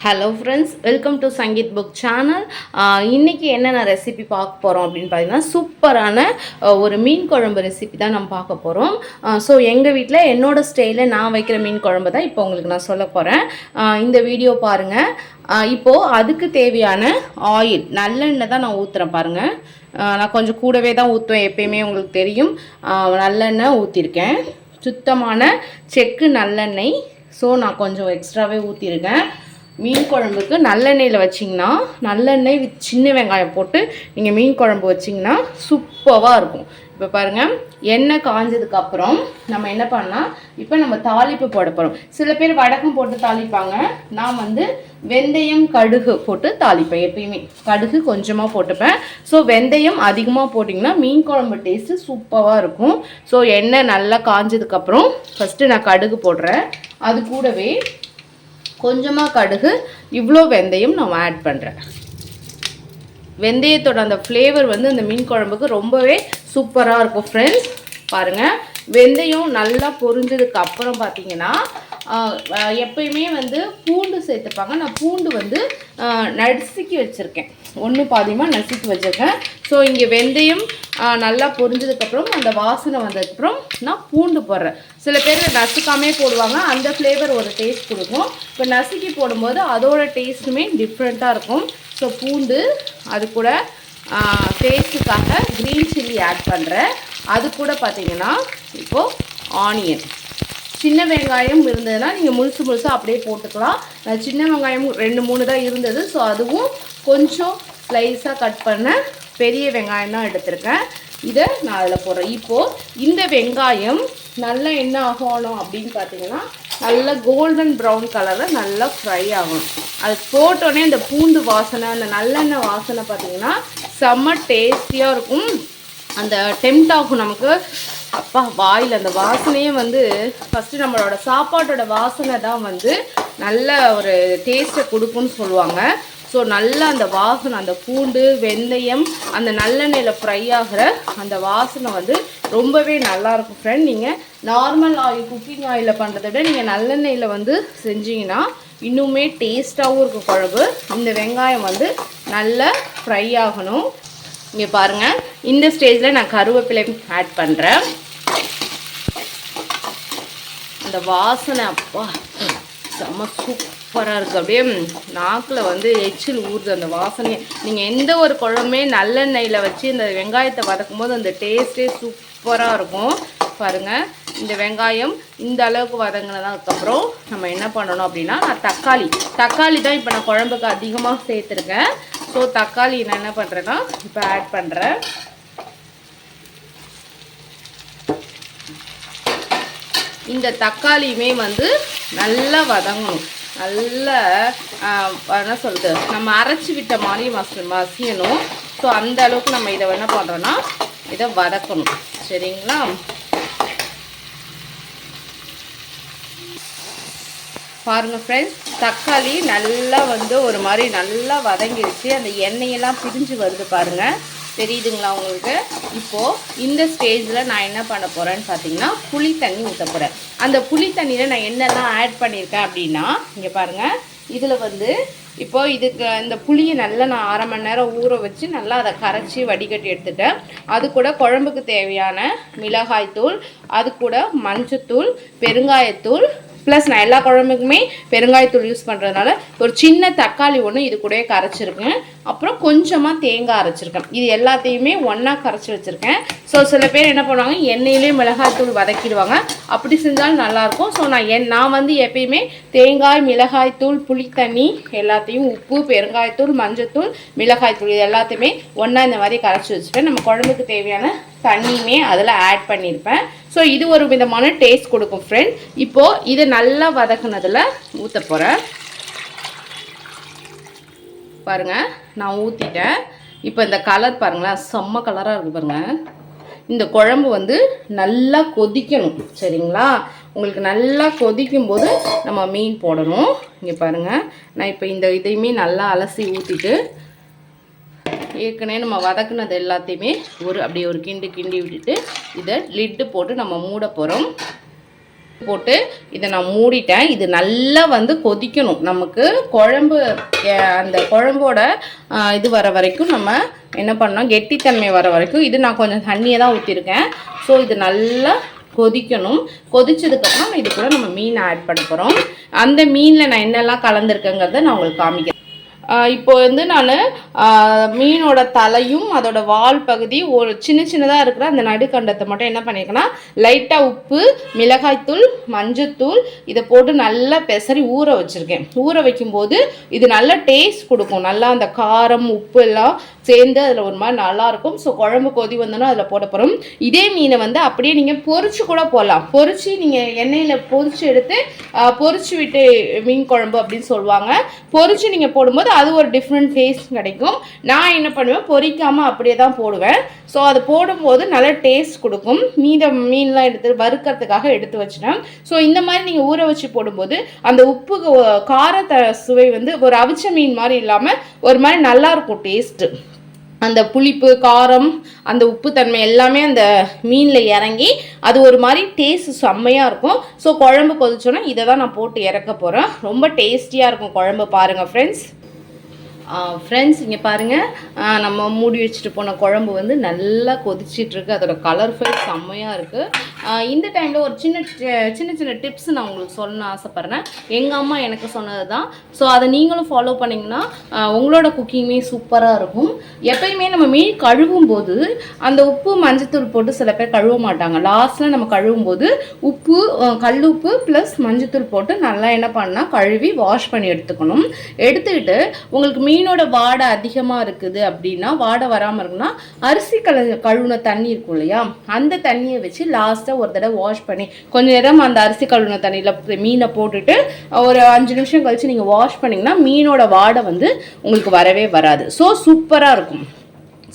Hello friends welcome to Sangeeth book channel இன்றைக்கி என்னென்ன recipe பார்க்க போகிறோம் அப்படின்னு பார்த்தீங்கன்னா சூப்பரான ஒரு மீன் குழம்பு ரெசிபி தான் நம்ம பார்க்க போகிறோம் ஸோ எங்கள் வீட்டில் என்னோட ஸ்டைலில் நான் வைக்கிற மீன் குழம்பு தான் இப்போ உங்களுக்கு நான் சொல்ல போகிறேன் இந்த வீடியோ பாருங்கள் இப்போது அதுக்கு தேவையான ஆயில் நல்லெண்ணெய் தான் நான் ஊற்றுறேன் பாருங்கள் நான் கொஞ்சம் கூடவே தான் ஊற்றுவேன் எப்பயுமே உங்களுக்கு தெரியும். நல்லெண்ணெய் ஊற்றிருக்கேன் சுத்தமான செக்கு நல்லெண்ணெய் ஸோ நான் கொஞ்சம் எக்ஸ்ட்ராவே ஊற்றிருக்கேன் மீன் குழம்புக்கு நல்லெண்ணெயில் வச்சிங்கன்னா நல்லெண்ணெய் வித் சின்ன வெங்காயம் போட்டு நீங்கள் மீன் குழம்பு வச்சிங்கன்னா சூப்பராக இருக்கும். இப்போ பாருங்கள் எண்ணெய் காஞ்சதுக்கப்புறம் நம்ம என்ன பண்ணால் இப்போ நம்ம தாளிப்பு போட போகிறோம் சில பேர் வடகம் போட்டு தாளிப்பாங்க. நான் வந்து வெந்தயம் கடுகு போட்டு தாளிப்பேன் எப்பயுமே. கடுகு கொஞ்சமாக போட்டுப்பேன். ஸோ வெந்தயம் அதிகமாக போட்டிங்கன்னா மீன் குழம்பு டேஸ்ட்டு சூப்பராக இருக்கும். ஸோ எண்ணெய் நல்லா காஞ்சதுக்கப்புறம் ஃபஸ்ட்டு நான் கடுகு போடுறேன். அது கூடவே கொஞ்சமாக கடுகு இவ்வளோ வெந்தயம் நான் ஆட் பண்ணுறேன் வெந்தயத்தோட அந்த ஃப்ளேவர் வந்து அந்த மீன் குழம்புக்கு ரொம்பவே சூப்பராக இருக்கும் ஃப்ரெண்ட்ஸ் பாருங்கள் வெந்தயம் நல்லா பொரிஞ்சதுக்கு அப்புறம் பார்த்தீங்கன்னா எப்பயுமே வந்து பூண்டு சேர்த்துப்பாங்க. நான் பூண்டு வந்து நடுசிக்கி வச்சுருக்கேன். ஒன்று பாதியமாக நசுக்கி வச்சுருக்கேன். ஸோ இங்கே வெந்தயம் நல்லா பொரிஞ்சதுக்கப்புறம் அந்த வாசனை வந்ததுக்கப்புறம் நான் பூண்டு போடுறேன். சில பேர் நசுக்காமே போடுவாங்க அந்த ஃப்ளேவர் ஒரு டேஸ்ட் கொடுக்கும். இப்போ நசுக்கி போடும்போது அதோட டேஸ்ட்டுமே டிஃப்ரெண்ட்டாக இருக்கும். ஸோ பூண்டு அது கூட டேஸ்ட்டுக்காக க்ரீன் சில்லி ஆட் பண்ணுறேன் அது கூட பார்த்திங்கன்னா இப்போது ஆனியன் சின்ன வெங்காயம் இருந்ததுன்னா நீங்கள் முழுசு முழுசாக அப்படியே போட்டுக்கலாம். நான் சின்ன வெங்காயம் ரெண்டு மூணு தான் இருந்தது. ஸோ அதுவும் கொஞ்சம் ஸ்லைஸாக கட் பண்ண பெரிய வெங்காயம் தான் எடுத்திருக்கேன். இதை நான் அதில் போடுறேன். இப்போது இந்த வெங்காயம் நல்லா என்ன ஆகணும் அப்படின்னு பார்த்தீங்கன்னா நல்லா கோல்டன் ப்ரௌன் கலரில் நல்லா ஃப்ரை ஆகணும். அது போட்டோடனே அந்த பூண்டு வாசனை அந்த நல்லெண்ணெய் வாசனை பார்த்தீங்கன்னா செம்ம டேஸ்டியாக இருக்கும். அந்த டெம்ட் ஆகும் நமக்கு. அப்பா வாயில் அந்த வாசனையே வந்து ஃபஸ்ட்டு நம்மளோட சாப்பாட்டோட வாசனை தான் வந்து நல்ல ஒரு டேஸ்ட்டை கொடுக்கும்னு சொல்லுவாங்க. ஸோ நல்லா அந்த வாசனை அந்த பூண்டு வெந்தயம் அந்த நல்லெண்ணெயில் ஃப்ரை ஆகிற அந்த வாசனை வந்து ரொம்பவே நல்லாயிருக்கும் ஃப்ரெண்ட் நீங்கள் நார்மல் ஆயில் குக்கிங் ஆயிலில் பண்ணுறத விட நீங்கள் நல்லெண்ணெயில் வந்து செஞ்சீங்கன்னா இன்னுமே டேஸ்ட்டாகவும் இருக்கும் குழம்பு. இந்த வெங்காயம் வந்து நல்லா ஃப்ரை ஆகணும். இங்கே பாருங்கள் இந்த ஸ்டேஜில் நான் கருவேப்பிலை ஆட் பண்ணுறேன் அந்த வாசனை அப்பா செம்ம சூப்பராக இருக்குது அப்படியே நாக்கில் வந்து எச்சில் ஊறுது அந்த வாசனையை. நீங்கள் எந்த ஒரு குழம்புமே நல்லெண்ணெயில் வச்சு இந்த வெங்காயத்தை வதக்கும் போது அந்த டேஸ்ட்டே சூப்பராக இருக்கும். பாருங்கள் இந்த வெங்காயம் இந்த அளவுக்கு வதங்கினதுக்கப்புறம் நம்ம என்ன பண்ணணும் அப்படின்னா நான் தக்காளி. தக்காளி தான் இப்போ நான் குழம்புக்கு அதிகமாக சேர்த்துருக்கேன். ஸோ தக்காளி நான் என்ன பண்ணுறேன்னா இப்போ ஆட் பண்ணுறேன் இந்த தக்காளியுமே வந்து நல்லா வதங்கணும். நல்லா ஆஹ், என்ன சொல்கிறது நம்ம அரைச்சி விட்ட மாதிரி மச மசியணும். ஸோ அந்த அளவுக்கு நம்ம இதை என்ன பண்ணுறோன்னா இதை வதக்கணும். சரிங்களா? பாருங்கள் ஃப்ரெண்ட்ஸ் தக்காளி நல்லா வந்து ஒரு மாதிரி நல்லா வதங்கிடுச்சு அந்த எண்ணெயெல்லாம் பிரிஞ்சு வருது பாருங்கள் தெரியுதுங்களா உங்களுக்கு? இப்போது இந்த ஸ்டேஜில் நான் என்ன பண்ண போகிறேன்னு பார்த்தீங்கன்னா புளி தண்ணி ஊற்ற போகிறேன் அந்த புளி தண்ணியில் நான் என்னெல்லாம் ஆட் பண்ணியிருக்கேன் அப்படின்னா இங்கே பாருங்கள் இதில் வந்து இப்போ இதுக்கு இந்த புளியை நல்லா நான் அரை மணி நேரம் ஊற வச்சு நல்லா அதை கரைச்சி வடிகட்டி எடுத்துட்டேன். அது கூட குழம்புக்கு தேவையான மிளகாய்த்தூள் அது கூட மஞ்சத்தூள் பெருங்காயத்தூள் ப்ளஸ் நான் எல்லா குழம்புக்குமே பெருங்காயத்தூள் யூஸ் பண்ணுறதுனால ஒரு சின்ன தக்காளி ஒன்று இது கூடயே கரைச்சிருக்கேன். அப்புறம் கொஞ்சமாக தேங்காய் அரைச்சிருக்கேன். இது எல்லாத்தையுமே ஒன்றா கரைச்சி வச்சுருக்கேன். ஸோ சில பேர் என்ன பண்ணுவாங்க எண்ணெயிலே மிளகாய்த்தூள் வதக்கிடுவாங்க. அப்படி செஞ்சாலும் நல்லாயிருக்கும் ஸோ நான் என் நான் வந்து எப்பயுமே தேங்காய் மிளகாய்த்தூள் புளித்தண்ணி எல்லாத்தையும் உப்பு பெருங்காயத்தூள் மஞ்சத்தூள் மிளகாய்த்தூள் இது எல்லாத்தையுமே ஒன்றா இந்த மாதிரி கரைச்சி வச்சுப்பேன். நம்ம குழம்புக்கு தேவையான தண்ணியுமே அதில் ஆட் பண்ணியிருப்பேன் ஸோ இது ஒரு விதமான டேஸ்ட் கொடுக்கும் ஃப்ரெண்ட் இப்போது இதை நல்லா வதக்குனதில் ஊற்ற போகிறேன் பாருங்கள் நான் ஊற்றிட்டேன் இப்போ இந்த கலர் பாருங்களேன் செம்ம கலராக இருக்குது பாருங்கள் இந்த குழம்பு வந்து நல்லா கொதிக்கணும் சரிங்களா? உங்களுக்கு நல்லா கொதிக்கும் போது நம்ம மீன் போடணும். இங்கே பாருங்கள் நான் இப்போ இந்த இதையுமே நல்லா அலசி ஊற்றிட்டு ஏற்கனவே நம்ம வதக்குனது எல்லாத்தையுமே ஒரு அப்படியே ஒரு கிண்டு கிண்டி விட்டுட்டு இதை லிட்டு போட்டு நம்ம மூட போகிறோம் போட்டு இதை நான் மூடிட்டேன். இது நல்லா வந்து கொதிக்கணும். நமக்கு குழம்பு அந்த குழம்போட இது வர வரைக்கும் நம்ம என்ன பண்ணோம் கெட்டித்தன்மை வர வரைக்கும் இது நான் கொஞ்சம் தண்ணியை தான் ஊற்றிருக்கேன் ஸோ இது நல்லா கொதிக்கணும். கொதிச்சதுக்கப்புறம் இது கூட நம்ம மீன் ஆட் பண்ண போகிறோம் அந்த மீனில் நான் என்னெல்லாம் கலந்துருக்கேங்கிறத நான் உங்களுக்கு காமிக்கிறேன். இப்போ வந்து நான் மீனோட தலையும் அதோட வால் பகுதி ஒரு சின்ன சின்னதாக இருக்கிற அந்த நடுக்கண்டத்தை மட்டும் என்ன பண்ணியிருக்கேன்னா லைட்டாக உப்பு மிளகாய்த்தூள் மஞ்சத்தூள் இதை போட்டு நல்லா பெசரி ஊற வச்சுருக்கேன். ஊற வைக்கும்போது இது நல்ல டேஸ்ட் கொடுக்கும். நல்லா அந்த காரம் உப்பு எல்லாம் சேர்ந்து அதில் ஒரு மாதிரி நல்லாயிருக்கும் ஸோ குழம்பு கொதி வந்தோன்னா அதில் போட போகிறோம் இதே மீனை வந்து அப்படியே நீங்கள் பொறிச்சு கூட போடலாம். பொரிச்சு நீங்கள் எண்ணெயில் பொறிச்சு எடுத்து பொறிச்சு விட்டு மீன் குழம்பு அப்படின்னு சொல்லுவாங்க. பொறிச்சு நீங்கள் போடும்போது அது ஒரு டிஃப்ரெண்ட் டேஸ்ட் கிடைக்கும். நான் என்ன பண்ணுவேன்? பொரிக்காமல் அப்படியே தான் போடுவேன். ஸோ அது போடும்போது நல்ல டேஸ்ட் கொடுக்கும். மீத மீன்லாம் எடுத்து வறுக்கிறதுக்காக எடுத்து வச்சிட்டேன் ஸோ இந்த மாதிரி நீங்கள் ஊற வச்சு போடும்போது அந்த உப்பு காரத்தை சுவை வந்து ஒரு அவிச்ச மீன் மாதிரி இல்லாமல் ஒரு மாதிரி நல்லாயிருக்கும் டேஸ்ட்டு அந்த புளிப்பு காரம் அந்த உப்புத்தன்மை எல்லாமே அந்த மீனில் இறங்கி அது ஒரு மாதிரி டேஸ்ட் செம்மையாக இருக்கும். ஸோ குழம்பு கொதிச்சோன்னா இதை தான் நான் போட்டு இறக்க போகிறேன் ரொம்ப டேஸ்டியாக இருக்கும் குழம்பு பாருங்கள் ஃப்ரெண்ட்ஸ் ஃப்ரெண்ட்ஸ் இங்கே பாருங்கள் நம்ம மூடி வச்சுட்டு போன குழம்பு வந்து நல்லா கொதிச்சிட்ருக்கு அதோட கலர்ஃபுல் செம்மையாக இருக்குது இந்த டைமில் ஒரு சின்ன சின்ன சின்ன டிப்ஸ் நான் உங்களுக்கு சொல்லணும்னு ஆசைப்பட்றேன். எங்கள் அம்மா எனக்கு சொன்னது தான் ஸோ அதை நீங்களும் ஃபாலோ பண்ணிங்கன்னா உங்களோட குக்கிங்குமே சூப்பராக இருக்கும். எப்பயுமே நம்ம மீன் கழுவும் போது அந்த உப்பு மஞ்சத்தூள் போட்டு சில பேர் கழுவ மாட்டாங்க. லாஸ்ட்டில் நம்ம கழுவும் போது உப்பு கல் உப்பு ப்ளஸ் மஞ்சத்தூள் போட்டு நல்லா என்ன பண்ணால் கழுவி வாஷ் பண்ணி எடுத்துக்கணும். எடுத்துக்கிட்டு உங்களுக்கு மீன் மீனோட வாடை அதிகமாக இருக்குது அப்படின்னா வாடை வராமல் இருக்குன்னா அரிசி கல கழுவுன தண்ணி இருக்கும் இல்லையா? அந்த தண்ணியை வச்சு லாஸ்ட்டாக ஒரு தடவை வாஷ் பண்ணி கொஞ்ச நேரம் அந்த அரிசி கழுவுன தண்ணியில் மீனை போட்டுட்டு ஒரு அஞ்சு நிமிஷம் கழிச்சு நீங்கள் வாஷ் பண்ணிங்கன்னா மீனோட வாடை வந்து உங்களுக்கு வரவே வராது. ஸோ சூப்பராக இருக்கும்.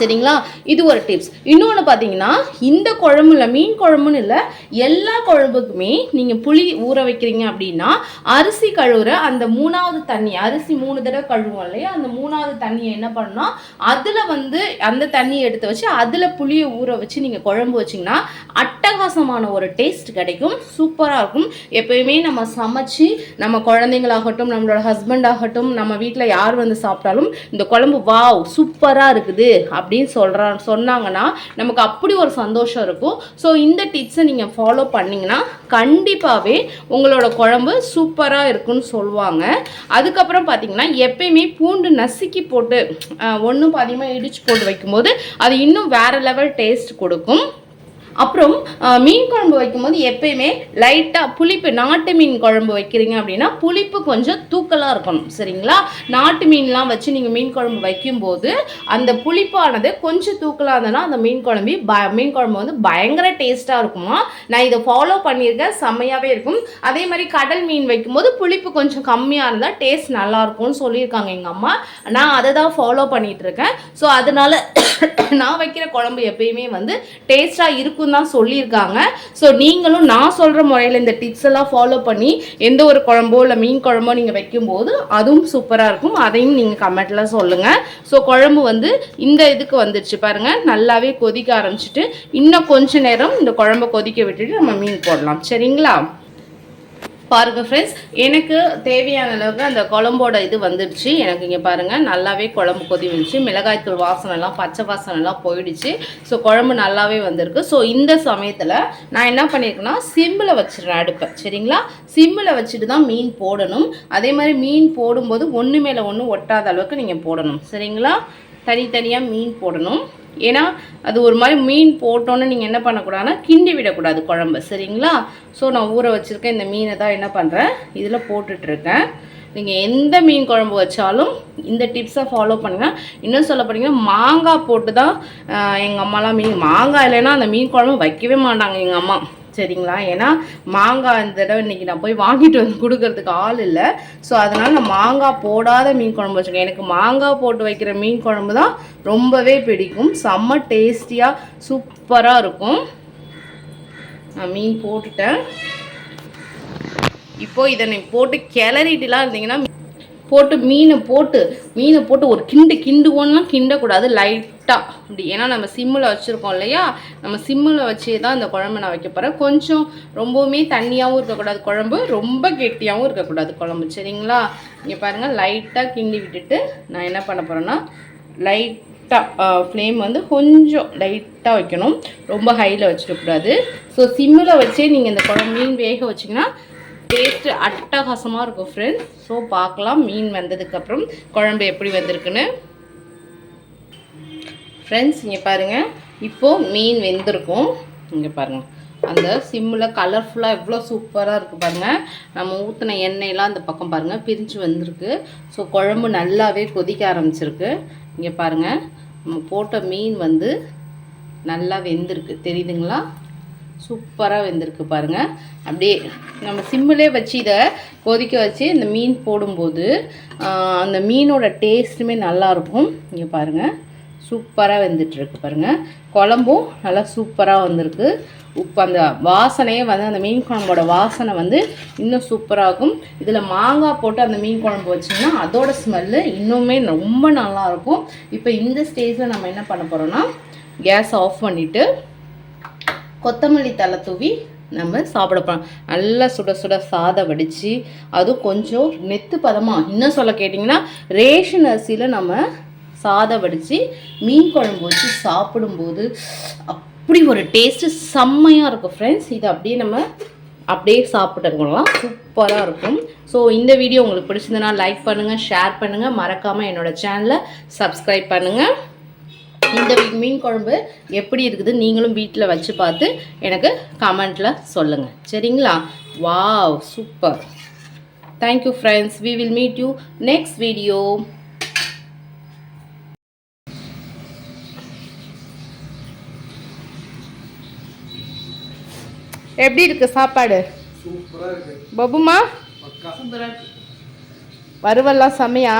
சரிங்களா? இது ஒரு டிப்ஸ் இன்னொன்று பார்த்தீங்கன்னா இந்த குழம்புல மீன் குழம்புன்னு இல்லை எல்லா குழம்புக்குமே நீங்கள் புளி ஊற வைக்கிறீங்க அப்படின்னா அரிசி கழுவுற அந்த மூணாவது தண்ணி அரிசி மூணு தடவை கழுவுவோம் இல்லையா? அந்த மூணாவது தண்ணியை என்ன பண்ணால் அதில் வந்து அந்த தண்ணியை எடுத்து வச்சு அதில் புளியை ஊற வச்சு நீங்கள் குழம்பு வச்சிங்கன்னா அட்டகாசமான ஒரு டேஸ்ட் கிடைக்கும். சூப்பராக இருக்கும். எப்பயுமே நம்ம சமைச்சு நம்ம குழந்தைங்களாகட்டும் நம்மளோட ஹஸ்பண்ட் ஆகட்டும் நம்ம வீட்டில் யார் வந்து சாப்பிட்டாலும் இந்த குழம்பு வாவ் சூப்பராக இருக்குது. அப்படின்னு சொல்கிறான் சொன்னாங்கன்னா நமக்கு அப்படி ஒரு சந்தோஷம் இருக்கும். ஸோ இந்த டிப்ஸை நீங்கள் ஃபாலோ பண்ணிங்கன்னா கண்டிப்பாகவே உங்களோட குழம்பு சூப்பராக இருக்குன்னு சொல்லுவாங்க. அதுக்கப்புறம் பார்த்தீங்கன்னா எப்பயுமே பூண்டு நசுக்கி போட்டு ஒன்றும் பாதியமாக இடித்து போட்டு வைக்கும்போது அது இன்னும் வேறு லெவல் டேஸ்ட் கொடுக்கும். அப்புறம் மீன் குழம்பு வைக்கும்போது எப்பயுமே லைட்டாக புளிப்பு நாட்டு மீன் குழம்பு வைக்கிறீங்க அப்படின்னா புளிப்பு கொஞ்சம் தூக்கலாக இருக்கணும் சரிங்களா? நாட்டு மீன்லாம் வச்சு நீங்கள் மீன் குழம்பு வைக்கும்போது அந்த புளிப்பானது கொஞ்சம் தூக்கலாக இருந்ததுன்னா அந்த மீன் குழம்பு ப மீன் குழம்பு வந்து பயங்கர டேஸ்ட்டாக இருக்குமா? நான் இதை ஃபாலோ பண்ணியிருக்கேன் செம்மையாகவே இருக்கும். அதே மாதிரி கடல் மீன் வைக்கும்போது புளிப்பு கொஞ்சம் கம்மியாக இருந்தால் டேஸ்ட் நல்லாயிருக்கும்னு சொல்லியிருக்காங்க எங்கள் அம்மா. நான் அதை தான் ஃபாலோ பண்ணிகிட்ருக்கேன் ஸோ அதனால நான் வைக்கிற குழம்பு எப்பயுமே வந்து டேஸ்ட்டாக இருக்கும் தான் சொல்லியிருக்காங்க. ஸோ நீங்களும் நான் சொல்கிற முறையில் இந்த டிப்ஸ் எல்லாம் ஃபாலோ பண்ணி எந்த ஒரு குழம்போ இல்லை மீன் குழம்போ நீங்கள் வைக்கும்போது அதுவும் சூப்பராக இருக்கும். அதையும் நீங்கள் கமெண்ட்டில் சொல்லுங்கள் ஸோ குழம்பு வந்து இந்த இதுக்கு வந்துடுச்சு பாருங்கள் நல்லாவே கொதிக்க ஆரம்பிச்சிட்டு இன்னும் கொஞ்ச நேரம் இந்த குழம்பை கொதிக்க விட்டுட்டு நம்ம மீன் போடலாம். சரிங்களா? பாருங்கள் ஃப்ரெண்ட்ஸ் எனக்கு தேவையான அளவுக்கு அந்த குழம்போட இது வந்துடுச்சு. எனக்கு இங்கே பாருங்கள் நல்லாவே குழம்பு கொதி வந்துச்சு. மிளகாய்த்தூள் வாசனைலாம் பச்சை வாசனைலாம் போயிடுச்சு. ஸோ குழம்பு நல்லாவே வந்திருக்கு. ஸோ இந்த சமயத்தில் நான் என்ன பண்ணியிருக்கேன்னா சிம்மில் வச்சுருவேன் அடுப்பை. சரிங்களா? சிம்மில் வச்சுட்டு தான் மீன் போடணும். அதே மாதிரி மீன் போடும்போது ஒன்று மேலே ஒன்று ஒட்டாத அளவுக்கு நீங்கள் போடணும். சரிங்களா? தனித்தனியாக மீன் போடணும். ஏன்னா அது ஒரு மாதிரி மீன் போட்டோன்னு நீங்கள் என்ன பண்ணக்கூடாதுன்னா கிண்டி விடக்கூடாது குழம்பு சரிங்களா? ஸோ நான் ஊற வச்சுருக்கேன் இந்த மீனை தான் என்ன பண்ணுறேன் இதில் போட்டுட்ருக்கேன். நீங்கள் எந்த மீன் குழம்பு வச்சாலும் இந்த டிப்ஸை ஃபாலோ பண்ணுங்க. இன்னும் சொல்ல போனீங்கன்னா மாங்காய் போட்டு தான் எங்கள் அம்மாலாம் மீன் மாங்காய் இல்லைன்னா அந்த மீன் குழம்பு வைக்கவே மாட்டாங்க எங்கள் அம்மா. சரிங்களா? ஏன்னா மாங்காய் இந்த தடவை இன்னைக்கு நான் போய் வாங்கிட்டு வந்து கொடுக்கறதுக்கு ஆள் இல்லை. ஸோ அதனால் நான் மாங்காய் போடாத மீன் குழம்பு வச்சுருக்கேன். எனக்கு மாங்காய் போட்டு வைக்கிற மீன் குழம்பு தான் ரொம்பவே பிடிக்கும். செம்ம டேஸ்டியாக சூப்பராக இருக்கும். நான் மீன் போட்டுட்டேன். இப்போ இதை நீ போட்டு கிளறிட்டுலாம் இருந்தீங்கன்னா போட்டு மீனை போட்டு மீனை போட்டு ஒரு கிண்டு கிண்டுவோன்னா கிண்டக்கூடாது லைட்டாக அப்படி. ஏன்னா நம்ம சிம்மில் வச்சுருக்கோம் இல்லையா? நம்ம சிம்மில் வச்சே தான் இந்த குழம்பு நான் வைக்க போகிறேன் கொஞ்சம் ரொம்பவுமே தண்ணியாகவும் இருக்கக்கூடாது குழம்பு ரொம்ப கெட்டியாகவும் இருக்கக்கூடாது குழம்பு. சரிங்களா? இங்கே பாருங்கள் லைட்டாக கிண்டி விட்டுட்டு நான் என்ன பண்ண போகிறேன்னா லைட்டாக ஃப்ளேம் வந்து கொஞ்சம் லைட்டாக வைக்கணும். ரொம்ப ஹையில் வச்சிடக்கூடாது. ஸோ சிம்மில் வச்சே நீங்கள் இந்த குழம்பு மீன் வேக வச்சிங்கன்னா டேஸ்ட்டு அட்டகாசமாக இருக்கும் ஃப்ரெண்ட்ஸ் ஸோ பார்க்கலாம் மீன் வந்ததுக்கப்புறம் குழம்பு எப்படி வந்திருக்குன்னு. ஃப்ரெண்ட்ஸ் இங்கே பாருங்கள் இப்போது மீன் வெந்திருக்கும். இங்கே பாருங்கள் அந்த சிம்மில் கலர்ஃபுல்லாக எவ்வளோ சூப்பராக இருக்குது பாருங்கள் நம்ம ஊற்றின எண்ணெயெலாம் அந்த பக்கம் பாருங்கள் பிரிஞ்சு வந்திருக்கு. ஸோ குழம்பு நல்லாவே கொதிக்க ஆரம்பிச்சிருக்கு. இங்கே பாருங்கள் நம்ம போட்ட மீன் வந்து நல்லா வெந்திருக்கு. தெரியுதுங்களா? சூப்பராக வெந்திருக்கு பாருங்கள் அப்படியே நம்ம சிம்மிலே வச்சு இதை கொதிக்க வச்சு இந்த மீன் போடும்போது அந்த மீனோட டேஸ்ட்டுமே நல்லாயிருக்கும் இங்கே பாருங்கள் சூப்பராக வெந்துட்டுருக்கு பாருங்கள் குழம்பும் நல்லா சூப்பராக வந்திருக்கு. உப்பு அந்த வாசனையே வந்து அந்த மீன் குழம்போட வாசனை வந்து இன்னும் சூப்பராகும் இதில் மாங்காய் போட்டு அந்த மீன் குழம்பு வச்சிங்கன்னா அதோட ஸ்மெல்லு இன்னுமே ரொம்ப நல்லாயிருக்கும் இப்போ இந்த ஸ்டேஜில் நம்ம என்ன பண்ண போகிறோம்னா கேஸ் ஆஃப் பண்ணிவிட்டு கொத்தமல்லி தலை தூவி நம்ம சாப்பிட போகிறோம் நல்லா சுட சுட சாதம் வடித்து அதுவும் கொஞ்சம் நெத்து பதமாக இன்னும் சொல்ல கேட்டிங்கன்னா ரேஷன் அரிசியில் நம்ம சாதம் வடித்து மீன் குழம்பு வச்சு சாப்பிடும்போது அப்படி ஒரு டேஸ்ட்டு செம்மையாக இருக்கும் ஃப்ரெண்ட்ஸ் இது அப்படியே நம்ம அப்படியே சாப்பிட்டுக்கலாம் சூப்பராக இருக்கும். ஸோ இந்த வீடியோ உங்களுக்கு பிடிச்சிருந்தனா லைக் பண்ணுங்கள் ஷேர் பண்ணுங்கள் மறக்காமல் என்னோடய சேனலை சப்ஸ்கிரைப் பண்ணுங்கள் இந்த மீன் குழம்பு எப்படி இருக்குது நீங்களும் வீட்டில் வச்சு பார்த்து எனக்கு கமெண்ட்டில் சொல்லுங்கள் சரிங்களா? Wow super. Thank you friends we will meet you next video எப்படி இருக்கு சாப்பாடு? சூப்பரா இருக்கு. பபுமா? பக்கா. வறுவல்லாம் செமையா?